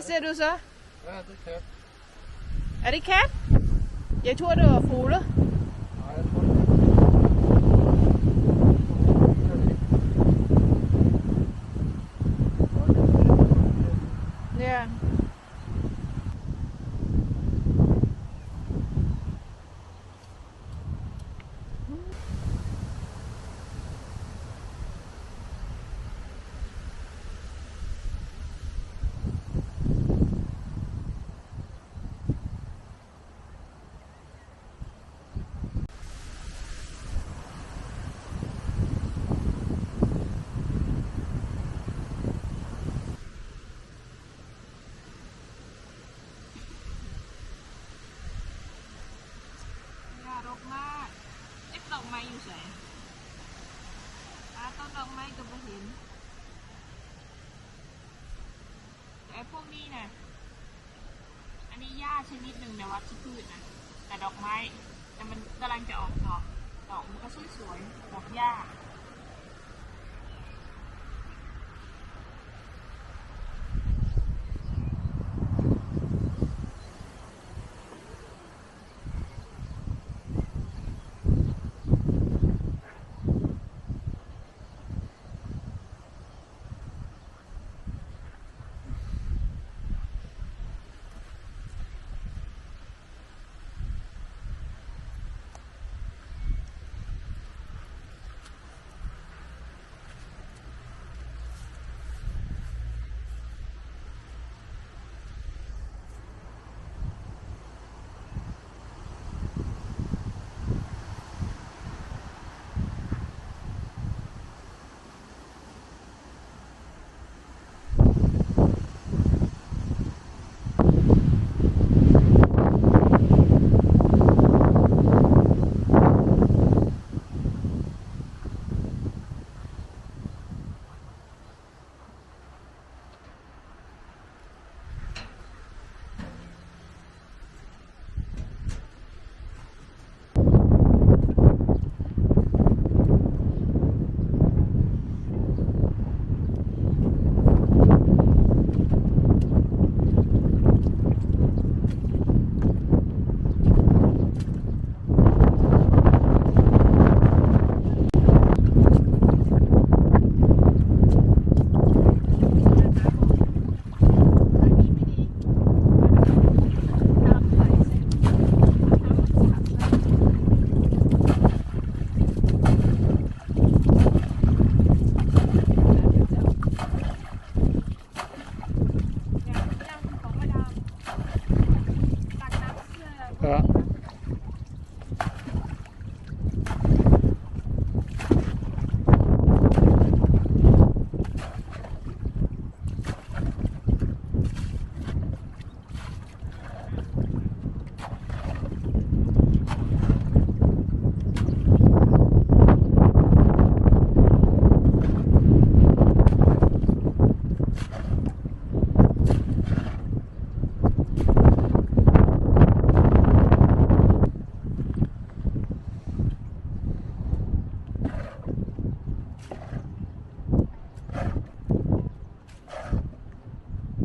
Hvad ser du så? Ja, det kan. Er det kat? Jeg tror, det var fugle. ต้นดอกไม้ก็ไม่เห็นแต่พวกนี้นะอันนี้หญ้าชนิดหนึ่งในวัชพืชนะแต่ดอกไม้ แต่มันกำลังจะออกดอก ดอกมันก็สวยๆดอกหญ้า